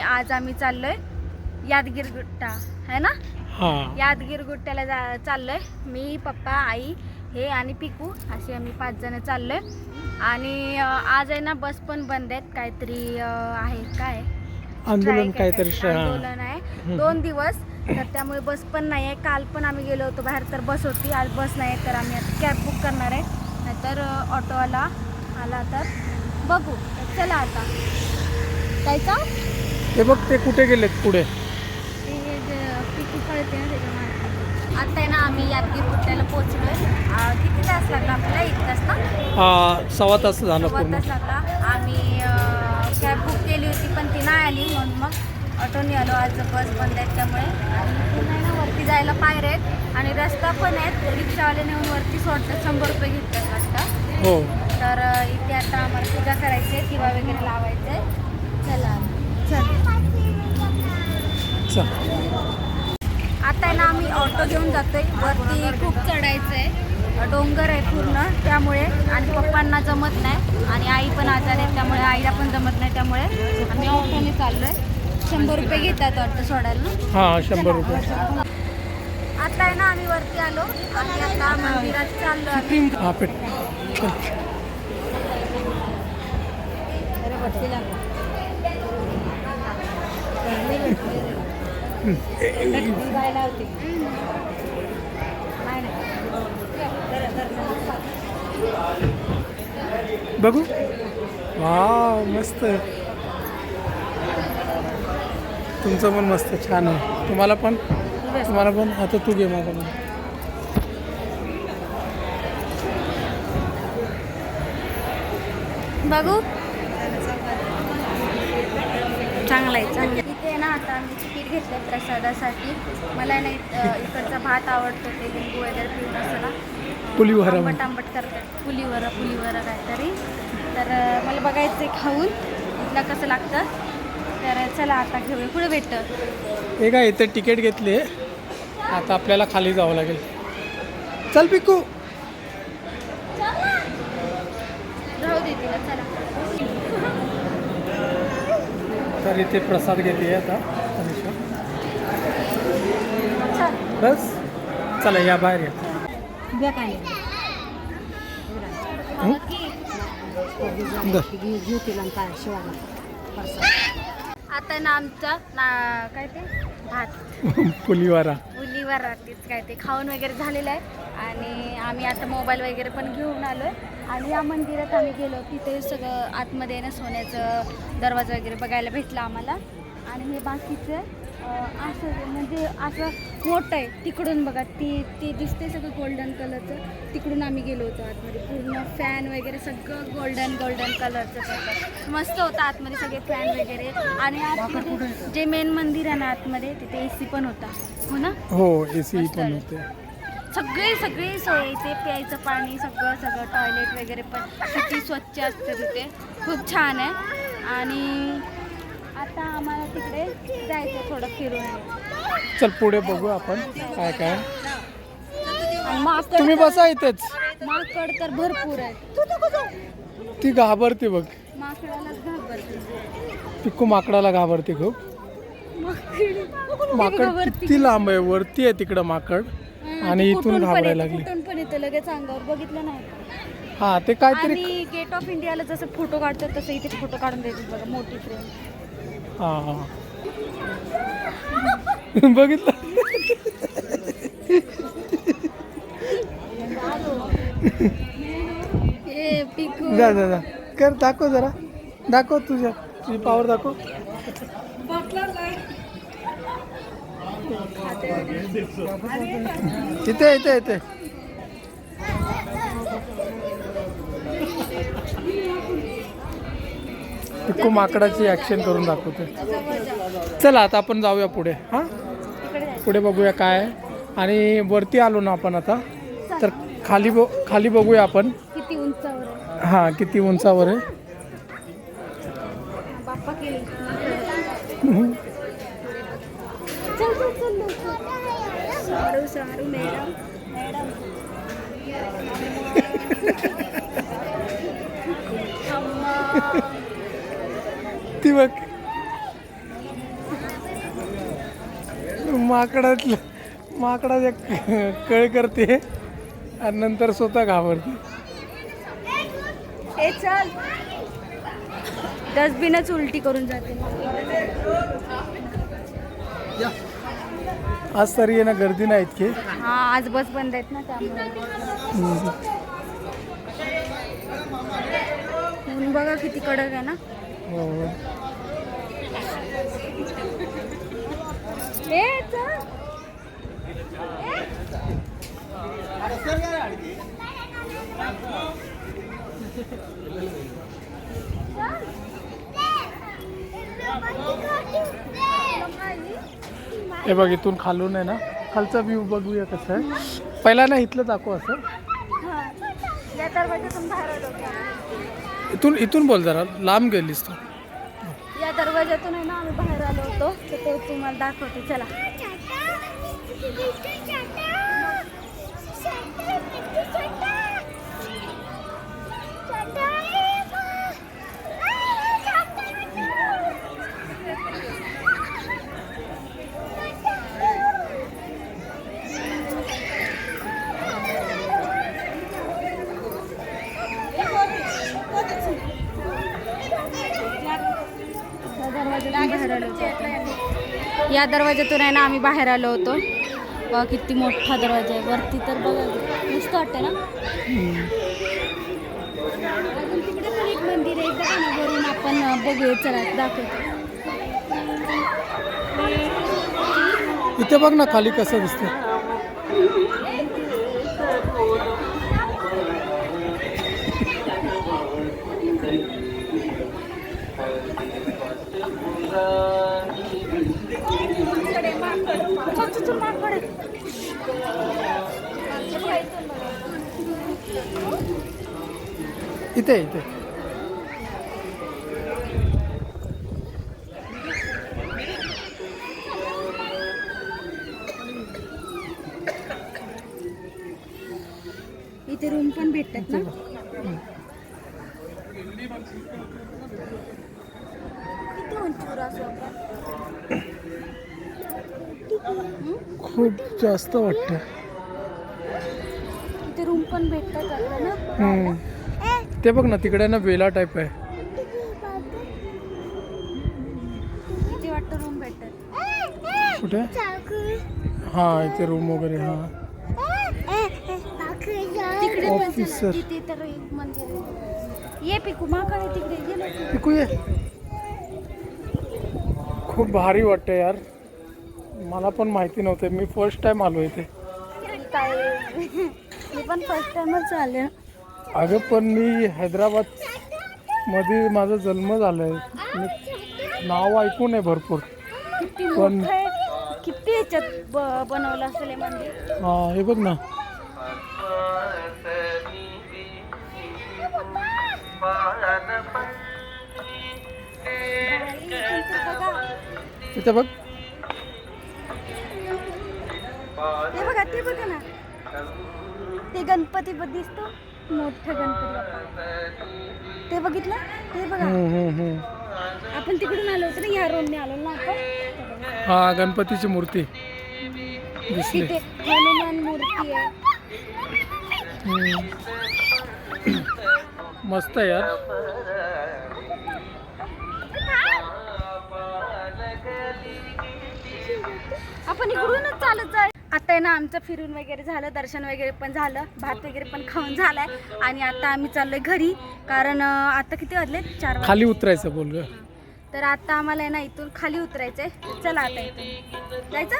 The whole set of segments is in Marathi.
आज आम्ही चाललोय यादगीर गुट्टा है ना? हा. यादगीर गुट्ट्याला जा चाललोय मी पप्पा आई हे आणि पिकू असे आम्ही पाच जण चाललोय. आणि आज आहे ना बस पण बंद आहेत काहीतरी आहे काय? आंदोलन काहीतरी. आंदोलन आहे. दोन दिवस तर त्यामुळे बस पण नाही आहे. काल पण आम्ही गेलो होतो बाहेर तर बस होती. आज बस नाही आहे तर आम्ही आता कॅब बुक करणार आहे. नाहीतर ऑटोवाला आला तर बघू. चला आता. काय का ते बघ ते कुठे गेलेत पुढे? ना त्याच्यामागे. आता आहे ना आम्ही यादगीर गुट्ट्याला पोहोचलोय. आ, किती तास लागला आपल्याला? एक तास ना? हा, सव्वा तास झाला सव्वा पूर्ण. तास लागला. आम्ही कॅब बुक केली होती पण ती नाही आली म्हणून मग ऑटोने आलो. आज बस बंद आहेत त्यामुळे. आणि पुन्हा आहे ना वरती जायला पायऱ्या आहेत. आणि रस्ता पण आहेत. रिक्षावाले नेऊन वरती सोडतात. शंभर रुपये घेतात वाटतं हो. तर अ, इथे आता आम्हाला पूजा करायची आहे किंवा वगैरे लावायचं आहे. चल. आता ना आम्ही ऑटो घेऊन जातोय. वरती खूप चढायचं आहे डोंगर आहे पूर्ण त्यामुळे. आणि पप्पांना जमत नाही. आणि आई पण आजार आहे त्यामुळे आईला पण जमत नाही त्यामुळे आम्ही ऑटोने चाललोय. शंभर रुपये घेतात वाटतं सोडायला. हा शंभर रुपये. आता आहे ना आम्ही वरती आलो. आणि आता मंदिरात चाललो आम्ही हा पेट चल. बघू. वा मस्त. तुमचं पण मस्त छान आहे. तुम्हाला पण? तुम्हाला पण? आता तू घे माझा पण बघू. चांगलं आहे चांगलं ना आता आम्ही तिकीट घेतलं प्रसादासाठी. मला नाही इकडचा भात आवडतो ते लिंबू वगैरे पिऊन असं ना. पुलीवरा आंबट आंबट करतात. पुलीवर पुलीवर काहीतरी. तर मला बघायचं आहे खाऊन इथलं कसं लागतं. तर चला आता घेऊया. कुठे भेटतं? हे काय इथे तिकीट घेतली आता आपल्याला खाली जावं लागेल. चल पिकू राहू दे तिला चला तर इथे प्रसाद घेते आता. बस. चला या बाहेर या. आता ना आमचा ना काय ते? भात. पुलीवारा. मुलीवर राहतेच काय ते. खाऊन वगैरे झालेलं आहे. आणि आम्ही आता मोबाईल वगैरे पण घेऊन आलो आहे आणि या मंदिरात आम्ही गेलो तिथे सगळं आतमध्ये ना सोन्याचं दरवाजा वगैरे बघायला भेटला आम्हाला. आणि हे बाकीचं असं म्हणजे असं मोठं आहे. तिकडून बघा ती ते दिसते सगळं गोल्डन कलरचं तिकडून आम्ही गेलो होतो आतमध्ये. पूर्ण फॅन वगैरे सगळं गोल्डन गोल्डन कलरचं सगळं. मस्त होतं आतमध्ये सगळे फॅन वगैरे. आणि आतमध्ये जे मेन मंदिर आहे ना आतमध्ये तिथे ए सी पण होता. हो ना? हो ए सी पण होते. सगळे सगळे सोय इथे. प्यायचं पाणी सगळं सगळं. टॉयलेट वगैरे पण किती स्वच्छ असतं तिथे. खूप छान आहे. आणि आता आम्हाला तिकडे जायचं थोडं फिरून. चल पुढे बघू आपण काय काय. माकड तुम्ही बसा इथेच. माकड तर भरपूर आहे ती घाबरते बघ. माकडालाच घाबरते. पिक्कू माकडाला घाबरते खूप. माकड. किती लांब आहे. वरती आहे तिकडं माकड. आणि इथून घाबरायला लागली. कुठून पण येतं लगेच अंगावर बघितलं नाही. हा ते काहीतरी आणि गेट ऑफ इंडियाला जसं फोटो काढतात तसं इथे फोटो काढून देतात बघा मोठी फ्रेम हा हा. बघितलं. हे पिकू. जा जा जा. कर दाखव जरा. दाखव तुझ्या. तुझी पावर दाखव. इथे इथे इथे. पिक्कू माकडाची ऍक्शन करून दाखवते. चला आता आपण जाऊया पुढे. हां. पुढे बघूया काय आहे. आणि वरती आलो ना आपण आता तर खाली ब खाली बघूया आपण. हां किती उंचावर आहे. मॅडम अम्मा ती बघ माकडातलं माकडा एक कळ करते आणि नंतर स्वतः घाबरते चल डस्टबिनच उलटी करून जाते आज तरी आहे ना गर्दी नाही इतकी हा आज बस बंद आहेत ना त्यामुळे. ऊन बघा किती कडक आहे ना हो. चल हे बघ इथून खालून आहे ना. खालचा व्ह्यू बघूया कसं आहे. पहिला ना इथलं दाखव असं. हा. या दरवाजातून बाहेर आलो होतो. इथून इथून बोल जरा. लांब गेलीस तू. या दरवाजातून आहे ना आम्ही बाहेर आलो होतो. तर ते तुम्हाला दाखवते. चला. या बाहेर आलो होतो या दरवाजातून आहे ना आम्ही बाहेर आलो होतो. बघा किती मोठा दरवाजा आहे. वरती तर बघा मस्त वाटतं ना? तिकडे पण एक मंदिर आहे. बघा ना वरून आपण बघूया. चला दाखवतो. इथे बघ ना खाली कसं दिसतं चल. इथे इथे. इथे रूम पण भेटतात ना? खूप जास्त वाटतं इथे रूम पण भेटतात आपल्याला हम्म. ते बघ ना तिकडे ना वेला टाईप आहे. कुठे? हा इथे रूम वगैरे हा. आहे. ये पिकू माकड तिकडे ये पिकू ये. खूप भारी वाटतं यार. मला पण माहिती नव्हतं. मी फर्स्ट टाइम आलो इथे. काय? मी पण फर्स्ट टाइमच आले. अगं पण मी हैदराबादमध्ये माझा जन्म झालाय. मी नाव ऐकून आहे भरपूर. किती पण- मोठं आहे? किती याच्यात ब- बनवलं असेल हे मंदिर? हा हे बघ ना. इथे बघ. ते बघा. ते बघा ना. ते गणपती बघ दिसतो मोठा गणपती बाप्पा. ते बघितलं? ते बघा. आपण तिकडून आलो होतो ना या रोडने आलो ना आपण. हा गणपतीची मूर्ती दिसली. तिथे हनुमान मूर्ती आहे. मस्त आहे यार. आपण इकडूनच चालत जाय. आता आहे ना आमचं फिरून वगैरे झालं दर्शन वगैरे पण झालं भात वगैरे पण खाऊन झालाय. आणि आता आम्ही चाललोय घरी कारण अं, आता किती वाजले चार वाजले. खाली उतरायचं बोल ग. तर आता आम्हाला आहे ना इथून खाली उतरायचंय. तर चला आता इथून. जायचं?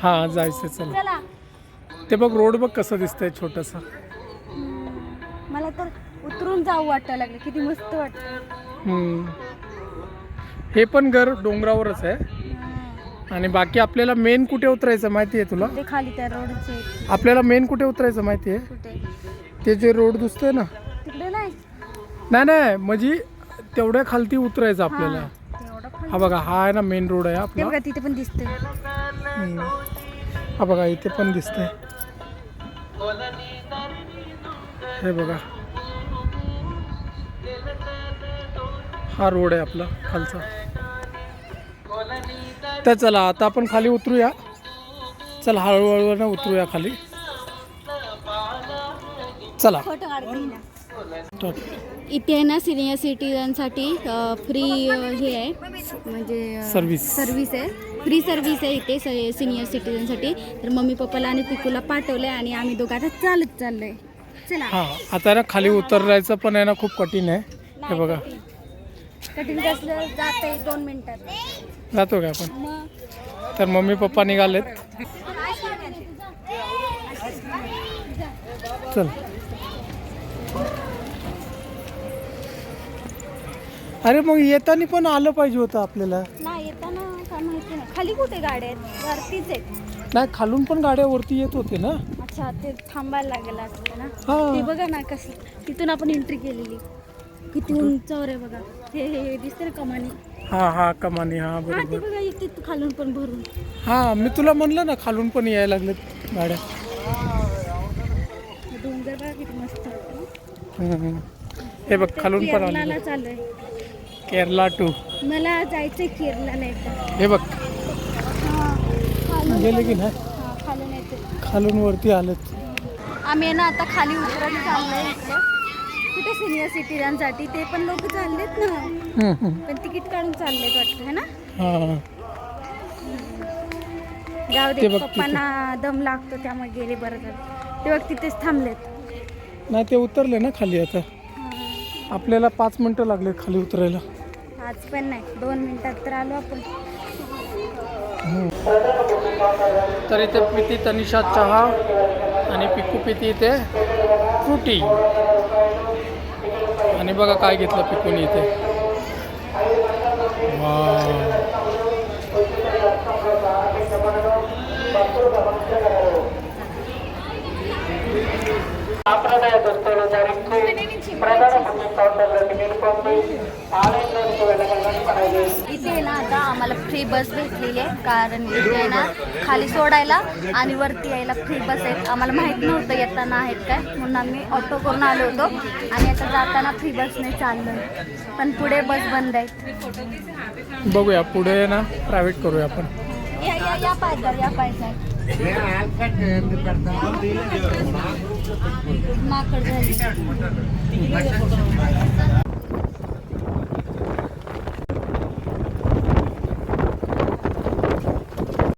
हा जायचं चला. चला. ते बघ रोड बघ कसं दिसतंय छोटस. हम्म, मला तर उतरून जाऊ वाटायला लागलं. किती मस्त वाटतं हे पण घर डोंगरावरच आहे. हा. आणि बाकी आपल्याला मेन कुठे उतरायचं माहिती आहे तुला? ते खाली त्या रोडचे आपल्याला मेन कुठे उतरायचं माहिती आहे? कुठे? ते जे रोड दिसतोय ना. तिकडे नाही. नाही नाही म्हणजे तेवढ्या खालती उतरायचं आपल्याला. हा, तेवढं. हा बघा हा आहे ना मेन रोड आहे ते आपला बघा तिथे पण हम्म. हा बघा इथे पण दिसतंय. हे बघा. हा रोड आहे आपला खालचा. तर चला आता आपण खाली उतरूया. चल हळूहळू ना उतरूया खाली. चला. इथे ना सिनियर सिटीजनसाठी फ्री हे आहे. म्हणजे Service. सर्व्हिस आहे. फ्री सर्व्हिस आहे इथे सिनियर सिटीजनसाठी तर मम्मी पप्पाला आणि पिकूला पाठवलंय आणि आम्ही दोघं आता चालत चाललोय. चला. हां आता ना खाली उतरायचं पण आहे ना खूप कठीण आहे. हे बघा. कठीण. कसलं? जात आहे दोन मिनिटात. जातो का आपण? तर मम्मी पप्पा निघालेत. चल. अरे मग येताना पण आलं पाहिजे होतं आपल्याला. नाही येताना काय माहिती नाही. खाली कुठे गाड्या आहेत? वरतीच आहेत. नाही खालून पण गाड्या वरती येत होते ना? अच्छा ते थांबायला लागेल ना? हा. ते बघा ना कसं तिथून आपण एंट्री केलेली. किती उंचावर आहे बघा. हे हे हे दिसते ना कमानी? हा हा कमानी हा हा ते बरोबर बघा खालून पण भरून. हा मी तुला म्हणलं ना खालून पण यायला लागलेत गाड्या. हे डोंगर बघा किती मस्त. वाटतं ना. हम्म, हम्म. हे बघ खालून पण आले केरलाला केरला टू. मला जायचंय केरलाला एकदा. हे बघ. हा, खालून गेले की नाही? हा, खालून येते. खालून वरती आलेत. आम्ही आहे ना आता खाली उतरायला चाललोय इकडे. कुठे सिनियर सिटीजनसाठी ते पण लोक चाललेत ना. पण तिकीट काढून चाललेत वाटतं है ना? हा. जाऊ ते दे बघ. पप्पांना दम लागतो त्यामुळे गेले बरं झालं. ते बघ तिथेच थांबलेत. नाही ते उतरले ना खाली आता. आपल्याला पाच मिनटं लागले खाली उतरायला. आज पण नाही दोन मिनिटात तर आलो आपण. तर इथे पिती तनिषा चहा आणि पिकू पिती इथे फ्रुटी. आणि बघा काय घेतलं पिकून इथे. इथे आहे ना आता आम्हाला फ्री बस भेटलेली आहे. कारण इथे आहे ना खाली सोडायला आणि वरती यायला फ्री बस आहेत. आम्हाला माहीत नव्हतं येताना आहेत काय. म्हणून आम्ही ऑटो करून आलो होतो. आणि आता जाताना फ्री बसने चाललो पण पुढे बस बंद आहेत. बघूया पुढे ना प्रायव्हेट करूया आपण. या या या पायदळ या पायदळ माकड झाली.